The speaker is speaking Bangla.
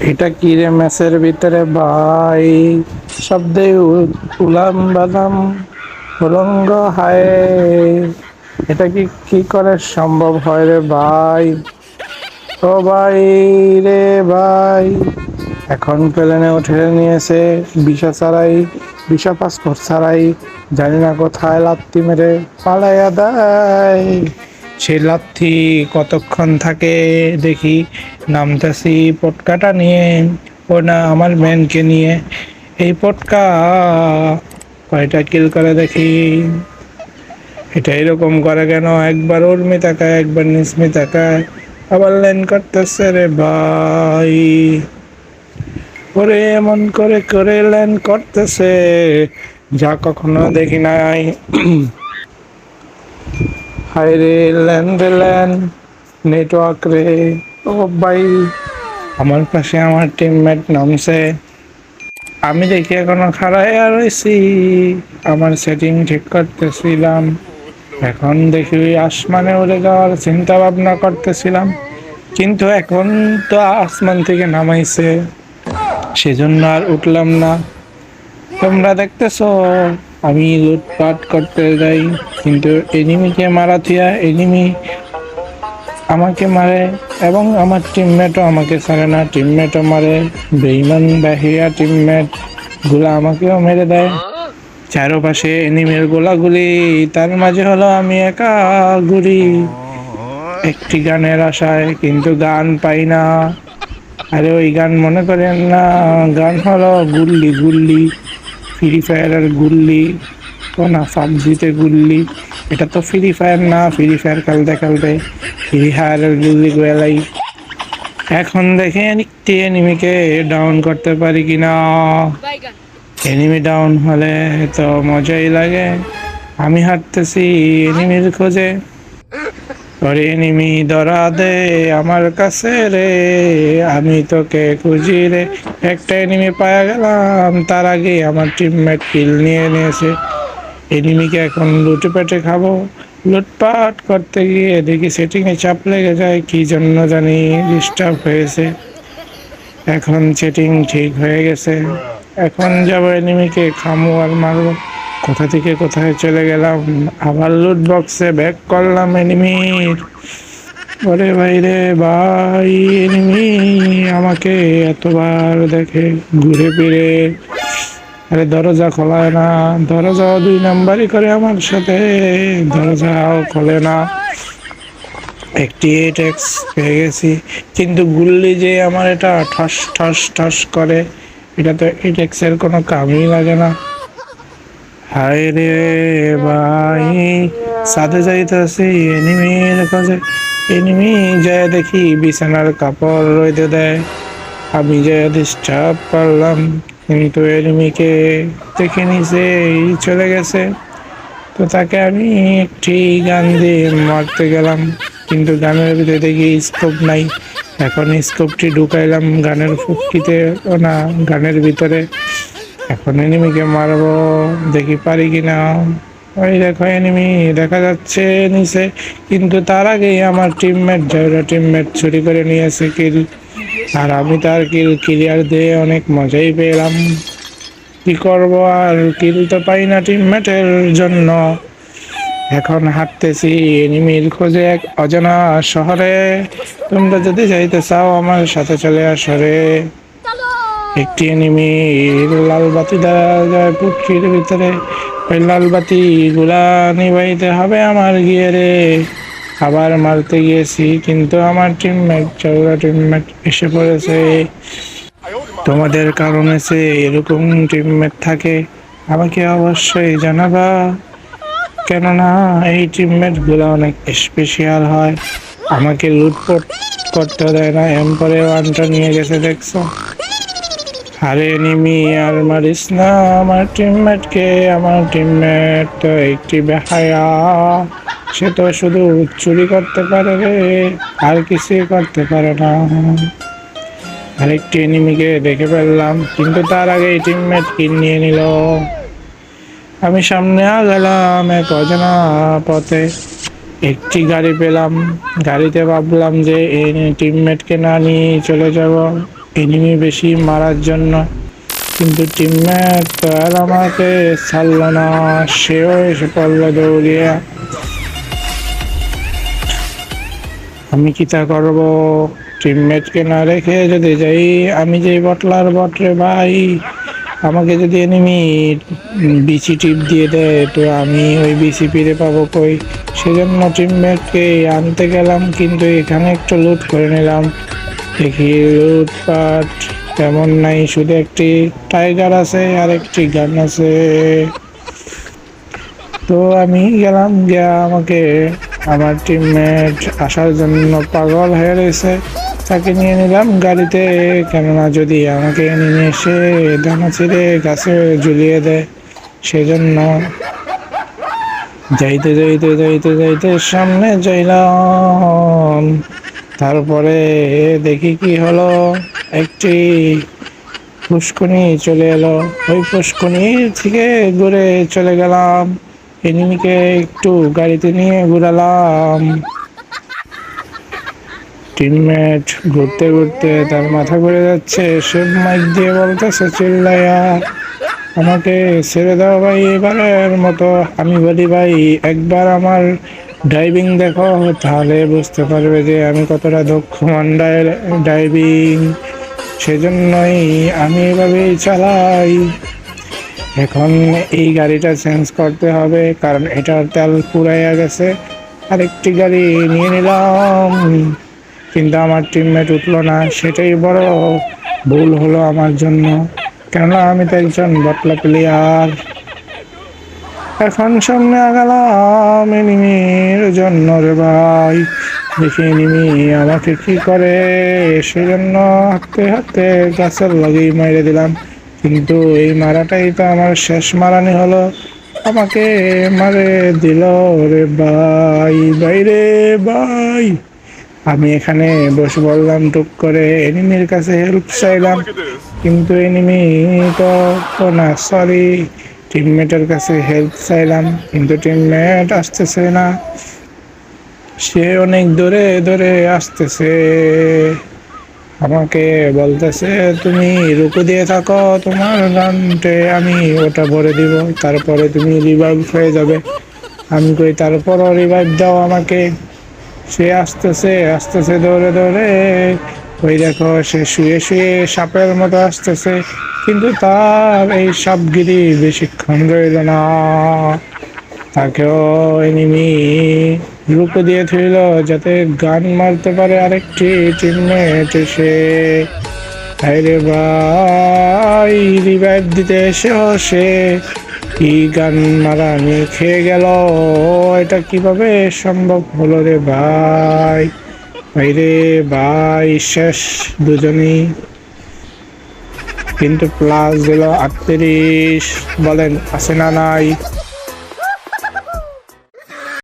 এটা কি রে ম্যাচের ভিতরে ভাই? শব্দে উলাম বাদাম উলঙ্গ হায়। এটা কি কি করে সম্ভব হয় রে ভাই? ও ভাই রে ভাই। এখন প্লেনে উঠে নিয়েছে বিষা ছাড়াই বিষা পাসপোর্ট ছাড়াই, জানি না কোথায় লাত্তি মেরে পালাইয়া দেয়। সেই লাথি কতক্ষণ থাকে দেখি, নামতেছি পটকাটা নিয়ে ও না আমার ম্যানকে নিয়ে। এই পটকা কয়টা কিল করে দেখি। এটা এরকম করে কেন? একবার উর্মি তাকায়, একবার নিসমি তাকায়। আবার লাইন করতেছে রে ভাই। ওরে এমন করে করে ল্যান্ড করতেছে, যা কখনো দেখি নাই। হাই রে ল্যান্ড ল্যান্ড নেটওয়ার্ক রে, ও ভাই। আমার পাশে আমার টিমমেট নামছে। আমি দেখি এখনও আর রয়েছি। আমার সেটিং ঠিক করতেছিলাম। এখন দেখি আসমানে উড়ে যাওয়ার চিন্তা ভাবনা করতেছিলাম। কিন্তু এখন তো আসমান থেকে নামাইছে। সেজন্য আর উঠলাম না। তোমরা দেখতেছো আমি লুটপাট করতে যাই, কিন্তু এনিমিকে মারা এনিমি আমাকে মারে এবং আমার টিমমেটও আমাকে ছাড়ে না। টিমমেটও মারে বেইমান বাহিয়া টিমমেটগুলা আমাকেও মেরে দেয়। চারপাশে এনিমের গোলাগুলি, তার মাঝে হলো আমি একা ঘুরি একটি গানের আশায় কিন্তু গান পাই না। আরে ওই গান মনে করেন না, গান হলো গুল্লি গুল্লি। ফ্রি ফায়ারের গুল্লি ও না, পাবজিতে গুল্লি। এটা তো ফ্রি ফায়ার না ফ্রি ফায়ার খেলতে খেলতে ফ্রি ফায়ারের গুল্লি গোয়ালাই। এখন দেখে একটি এনিমিকে ডাউন করতে পারি কিনা এনিমি ডাউন হলে তো মজাই লাগে। আমি হাঁটতেছি এনিমির খোঁজে। এনিমি ধরা দে আমার কাছে রে, আমি তোকে খুঁজি রে। একটা এনিমি পাওয়া গেলাম, তার আগে আমার টিমমেট কিল নিয়ে নিয়েছে। এনিমিকে এখন লুটে খাব। লুটপাট করতে গিয়ে দেখি সেটিংয়ে চাপ লেগে যায়, কি জন্য জানি ডিস্টার্ব হয়েছে। এখন সেটিং ঠিক হয়ে গেছে। এখন যাব এনিমিকে খামু আর মারবো। কোথা থেকে কোথায় চলে গেলাম? আবার লুট বক্সে ব্যাক করলাম এনিমির ওরে ভাই রে ভাই এনিমি আমাকে এতবার দেখে ঘুরে ফিরে। আরে দরজা খোলায় না, দরজা দুই নাম্বারই করে আমার সাথে। দরজাও খোলে না। একটি এইট এক্স পেয়ে গেছি। কিন্তু গুল্লি যে আমার এটা ঠস ঠস ঠস করে, এটা তো এইট এক্সের কোনো কামই লাগে না। হায় রে ভাই সাথে যাইতেছি এনিমির কাছে এনিমি যায় দেখি বিছানার কাপড় রইতে দেয়। আমি যে ডিস্টার্ব করলাম, কিন্তু এনিমিকে দেখে এই চলে গেছে। তো তাকে আমি একটি গান দিয়ে মারতে গেলাম, কিন্তু গানের ভিতরে দেখি স্কোপ নাই। এখন স্কোপটি ঢুকাইলাম গানের ফুটকিতে, না, গানের ভিতরে। এখন এনিমিকে মারবো, দেখি পারি কিনা। ওই দেখো এনিমি দেখা যাচ্ছে নিচে। কিন্তু তার আগেই আমার টিমমেট যারা টিমমেট চুরি করে নিয়েছে কিল আর আমি তার কিল ক্লিয়ার দিয়ে অনেক মজাই পেলাম। কি করব আর কিল তো পাই না টিমমেটের জন্য। এখন হাঁটতেছি এনিমির খোঁজে এক অজানা শহরে। তোমরা যদি যাইতে চাও আমার সাথে চলে আসো রে। একটি এনিমি লাল বাতি যায় পুটকির ভিতরে। ওই লাল বাতি গুলা নিবাইতে হবে আমার গিয়ে রে আবার মারতে গিয়েছি, কিন্তু আমার টিমমেট চৌরা টিমমেট এসে পড়েছে। তোমাদের কারণে সে এরকম টিমমেট থাকে, আমাকে অবশ্যই জানাবা। কেননা, এই টিমমেটগুলো অনেক স্পেশাল হয়। আমাকে লুটপট করতে দেয় না, এরপরে ওয়ানটা নিয়ে গেছে, দেখছ? আরে নিমি, আর মারিস না, আমার টিমমেটকে আমার টিমমেট তো একটি বেহায়া। সে তো শুধু চুরি করতে পারে রে, আর কিছুই করতে পারে না। আরেকটি এনিমিকে দেখে ফেললাম, কিন্তু তার আগে টিমমেট কিল নিয়ে নিল। আমি সামনে গেলাম এক অজানা পথে। একটি গাড়ি পেলাম। গাড়িতে ভাবলাম যে, এই টিমমেটকে না নিয়ে চলে যাব। এনিমি বেশি মারার জন্য। কিন্তু টিমমেট তো আর আমাকে ছাড়ল না, সেও এসে পড়ল দৌড়িয়ে। আমি কি তা করব? টিমমেটকে না রেখে যদি যাই, আমি যে বটলার বটরে ভাই, আমাকে যদি এনিমি বিসি টিপ দিয়ে দেয়, তো আমি ওই বিসি ফিরে পাবো কই? সেজন্য টিমমেটকে আনতে গেলাম, কিন্তু এখানে একটু লুট করে নিলাম। দেখি লুটপাট তেমন নাই, শুধু একটি টাইগার আছে আর একটি গান আছে। তো আমি গেলাম, গিয়া আমাকে আমার টিমমেট আসার জন্য পাগল হয়ে রয়েছে। তাকে নিয়ে নিলাম গাড়িতে, কেননা যদি আমাকে নিয়ে এসে দানা ছিঁড়ে গাছে ঝুলিয়ে দেয়, সেজন্য যাইতে যাইতে যাইতে যাইতে সামনে যাইলাম। তারপরে দেখি কি হলো। একটি পুষ্কনি চলে এলো। ওই পুষ্কনি থেকে ঘুরে চলে গেলাম। এনিমিকে একটু গাড়িতে নিয়ে ঘুরালাম। টিমমেট ঘুরতে ঘুরতে তার মাথা ঘুরে যাচ্ছে। সে মাইক দিয়ে বলতেছে, চিল্লাইয়া, আমাকে ছেড়ে দাও ভাই, এবারের মতো। আমি বলি, ভাই, একবার আমার ড্রাইভিং দেখো, তাহলে বুঝতে পারবে যে আমি কতটা দক্ষ মন্ডায় ড্রাইভিং সেজন্যই আমি এভাবেই চালাই। এখন এই গাড়িটা চেঞ্জ করতে হবে, কারণ এটার তেল পুরাইয়া গেছে। আরেকটি গাড়ি নিয়ে নিলাম। কিন্তু আমার টিমমেট উঠল না, সেটাই বড় ভুল হলো আমার জন্য। কেননা আমি তো একজন বটলা প্লেয়ার এখন সামনে আগালাম এনিমির জন্য রে ভাই। দেখি এনিমি আমাকে কি করে? সেজন্য হাতে হাঁটতে গাছের লগেই মেরে দিলাম। কিন্তু এই মারাটাই তো আমার শেষ মারানি হলো। আমাকে মারে দিল রে ভাই। বাইরে ভাই। আমি এখানে বসে বললাম টুক করে এনিমির কাছে হেল্প চাইলাম। কিন্তু এনিমি তো না সরি টিমমেটের কাছে হেল্প চাইলাম, কিন্তু টিমমেট আসতেছে না। সে অনেক দূরে দূরে আসতেছে। আমাকে বলতেছে, তুমি রুকু দিয়ে থাকো, তোমার গানটে আমি ওটা ভরে দিব, তারপরে তুমি রিভাইভ হয়ে যাবে। আমি কই, তারপরও রিভাইভ দাও আমাকে। সে আসতেছে আসতেছে দৌড়ে দৌড়ে। ওই দেখো, সে শুয়ে শুয়ে সাপের মতো আসতেছে, কিন্তু তার এই সাপগিরি বেশিক্ষণ রইল না। তাকেও এনিমি রুকো দিয়ে থইল যাতে গান মারতে পারে আরেকটি টিমমেট এসে আরে ভাই রিভাইভ দিতে এসেও সে। কি গান মারা নিয়ে খেয়ে গেল, এটা কীভাবে সম্ভব হলো রে ভাই? ভাই রে ভাই শেষ দুজনেই। কিন্তু প্লাস দিল আটত্রিশ। বলেন আছে না নাই?